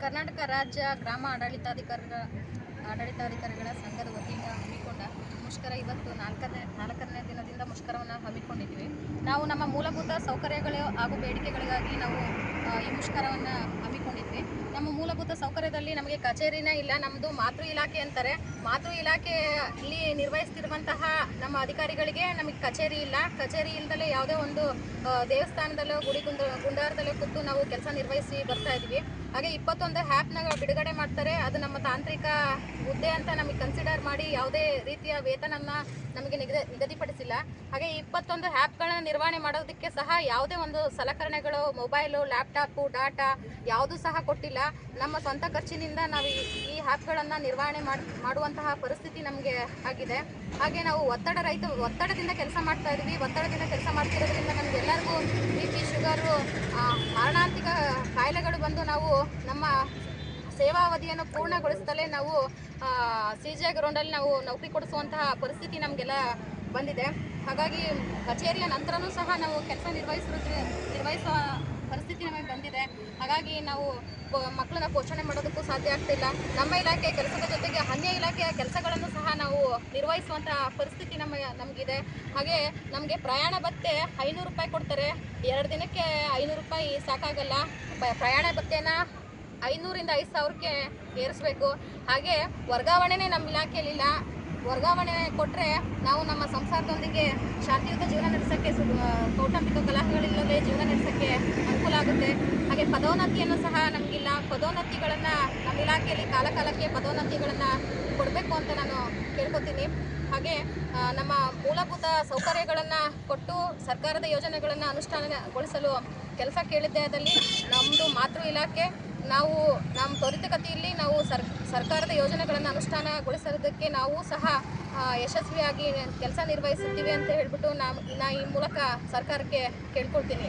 ಕರ್ನಾಟಕ ರಾಜ್ಯ ಗ್ರಾಮ ಆಡಳಿತಾಧಿಕಾರಿಗಳ ಆಡಳಿತಾಧಿಕಾರಿಗಳ ಸಂಘದ ವತಿಯಿಂದ ಹಮ್ಮಿಕೊಂಡ ಮುಷ್ಕರ ಇವತ್ತು ನಾಲ್ಕನೇ ನಾಲ್ಕನೇ ದಿನದಿಂದ ಮುಷ್ಕರವನ್ನು ಹಮ್ಮಿಕೊಂಡಿದ್ವಿ ನಾವು ನಮ್ಮ ಮೂಲಭೂತ ಸೌಕರ್ಯಗಳು ಹಾಗೂ ಬೇಡಿಕೆಗಳಿಗಾಗಿ ನಾವು ಈ ಮುಷ್ಕರವನ್ನು ಹಮ್ಮಿಕೊಂಡಿದ್ವಿ. ನಮ್ಮ ಮೂಲಭೂತ ಸೌಕರ್ಯದಲ್ಲಿ ನಮಗೆ ಕಚೇರಿನೇ ಇಲ್ಲ ನಮ್ಮದು ಮಾತೃ ಇಲಾಖೆ ಅಂತಾರೆ. ಮಾತೃ ಇಲಾಖೆಯಲ್ಲಿ ನಿರ್ವಹಿಸ್ತಿರುವಂತಹ ನಮ್ಮ ಅಧಿಕಾರಿಗಳಿಗೆ ನಮಗೆ ಕಚೇರಿ ಇಲ್ಲ. ಕಚೇರಿ ಇಲ್ಲದಲ್ಲೇ ಯಾವುದೇ ಒಂದು ದೇವಸ್ಥಾನದಲ್ಲೋ, ಗುಡಿ ಗುಂಡ ಗುಂಡಾರದಲ್ಲೋ ಕೂತು ನಾವು ಕೆಲಸ ನಿರ್ವಹಿಸಿ ಬರ್ತಾ ಇದ್ವಿ. ಹಾಗೆ ಇಪ್ಪತ್ತೊಂದು ಆ್ಯಪ್ನ ಬಿಡುಗಡೆ ಮಾಡ್ತಾರೆ. ಅದು ನಮ್ಮ ತಾಂತ್ರಿಕ ಹುದ್ದೆ ಅಂತ ನಮಗೆ ಕನ್ಸಿಡರ್ ಮಾಡಿ ಯಾವುದೇ ರೀತಿಯ ವೇತನನ್ನ ನಮಗೆ ನಿಗದಿ, ನಿಗದಿಪಡಿಸಿಲ್ಲ. ಹಾಗೆ ಇಪ್ಪತ್ತೊಂದು ಆ್ಯಪ್ಗಳನ್ನ ನಿರ್ವಹಣೆ ಮಾಡೋದಕ್ಕೆ ಸಹ ಯಾವುದೇ ಒಂದು ಸಲಕರಣೆಗಳು, ಮೊಬೈಲು, ಲ್ಯಾಪ್ಟಾಪು, ಡಾಟಾ ಯಾವುದೂ ಸಹ ಕೊಟ್ಟಿಲ್ಲ. ನಮ್ಮ ಸ್ವಂತ ಖರ್ಚಿನಿಂದ ನಾವು ಈ- ಆ್ಯಪ್ಗಳನ್ನು ನಿರ್ವಹಣೆ ಮಾಡ್ ಮಾಡುವಂತಹ ಪರಿಸ್ಥಿತಿ ನಮಗೆ ಆಗಿದೆ. ಹಾಗೆ ನಾವು ಒತ್ತಡ ರೈತ ಒತ್ತಡದಿಂದ ಕೆಲಸ ಮಾಡ್ತಾ ಇದ್ವಿ ಒತ್ತಡದಿಂದ ಕೆಲಸ ಮಾಡ್ತಿರೋದ್ರಿಂದ ನಮಗೆಲ್ಲರಿಗೂ ಬಿ ಪಿ, ಶುಗರು ಮಾರಣಾಂತಿಕ ಕಾಯಿಲೆಗಳು ಬಂದು ನಾವು ನಮ್ಮ ಸೇವಾವಧಿಯನ್ನು ಪೂರ್ಣಗೊಳಿಸುತ್ತಲೇ ನಾವು ಸಿ ಜೆ ಗ್ರೌಂಡಲ್ಲಿ ನಾವು ನೌಕರಿ ಕೊಡಿಸುವಂತಹ ಪರಿಸ್ಥಿತಿ ನಮಗೆಲ್ಲ ಬಂದಿದೆ. ಹಾಗಾಗಿ ಕಚೇರಿಯ ನಂತರನೂ ಸಹ ನಾವು ಕೆಲಸ ನಿರ್ವಹಿಸೋದ್ರ ನಿರ್ವಹಿಸುವ ಪರಿಸ್ಥಿತಿ ನಮಗೆ ಬಂದಿದೆ. ಹಾಗಾಗಿ ನಾವು ಮಕ್ಕಳನ್ನ ಪೋಷಣೆ ಮಾಡೋದಕ್ಕೂ ಸಾಧ್ಯ ಆಗ್ತಿಲ್ಲ. ನಮ್ಮ ಇಲಾಖೆ ಕೆಲಸದ ಜೊತೆಗೆ ಅನ್ಯ ಇಲಾಖೆಯ ಕೆಲಸಗಳನ್ನು ಸಹ ನಾವು ನಿರ್ವಹಿಸುವಂತಹ ಪರಿಸ್ಥಿತಿ ನಮ್ಮ ನಮಗಿದೆ. ಹಾಗೆ ನಮಗೆ ಪ್ರಯಾಣ ಭತ್ತೆ ಐನೂರು ರೂಪಾಯಿ ಕೊಡ್ತಾರೆ. ಎರಡು ದಿನಕ್ಕೆ ಐನೂರು ರೂಪಾಯಿ ಸಾಕಾಗಲ್ಲ. ಪ್ರಯಾಣ ಭತ್ತೆನ ಐನೂರಿಂದ ಐದು ಸಾವಿರಕ್ಕೆ ಏರಿಸಬೇಕು. ಹಾಗೆ ವರ್ಗಾವಣೆನೇ ನಮ್ಮ ಇಲಾಖೆಯಲ್ಲಿಲ್ಲ ವರ್ಗಾವಣೆ ಕೊಟ್ಟರೆ ನಾವು ನಮ್ಮ ಸಂಸಾರದೊಂದಿಗೆ ಶಾಂತಿಯುತ ಜೀವನ ನಡೆಸೋಕ್ಕೆ ಕೌಟುಂಬಿಕ ಕಲಹಗಳಿಲ್ಲದೆ ಜೀವನ ನಡೆಸೋಕ್ಕೆ ಆಗುತ್ತೆ ಹಾಗೆ ಪದೋನ್ನತಿಯನ್ನು ಸಹ ನಮಗಿಲ್ಲ. ಪದೋನ್ನತಿಗಳನ್ನು ನಮ್ಮ ಇಲಾಖೆಯಲ್ಲಿ ಕಾಲ ಕಾಲಕ್ಕೆ ಪದೋನ್ನತಿಗಳನ್ನು ಕೊಡಬೇಕು ಅಂತ ನಾನು ಕೇಳ್ಕೊತೀನಿ. ಹಾಗೆ ನಮ್ಮ ಮೂಲಭೂತ ಸೌಕರ್ಯಗಳನ್ನು ಕೊಟ್ಟು ಸರ್ಕಾರದ ಯೋಜನೆಗಳನ್ನು ಅನುಷ್ಠಾನಗೊಳಿಸಲು ಕೆಲಸ ಕೇಳಿದ್ದದಲ್ಲಿ ನಮ್ಮದು ಮಾತೃ ಇಲಾಖೆ. ನಾವು, ನಮ್ಮ ತ್ವರಿತಗತಿಯಲ್ಲಿ ನಾವು ಸರ್, ಸರ್ಕಾರದ ಯೋಜನೆಗಳನ್ನು ಅನುಷ್ಠಾನಗೊಳಿಸೋದಕ್ಕೆ ನಾವು ಸಹ ಯಶಸ್ವಿಯಾಗಿ ಕೆಲಸ ನಿರ್ವಹಿಸುತ್ತೀವಿ ಅಂತ ಹೇಳ್ಬಿಟ್ಟು ನಾ ನಾ ಈ ಮೂಲಕ ಸರ್ಕಾರಕ್ಕೆ ಕೇಳ್ಕೊಳ್ತೀನಿ.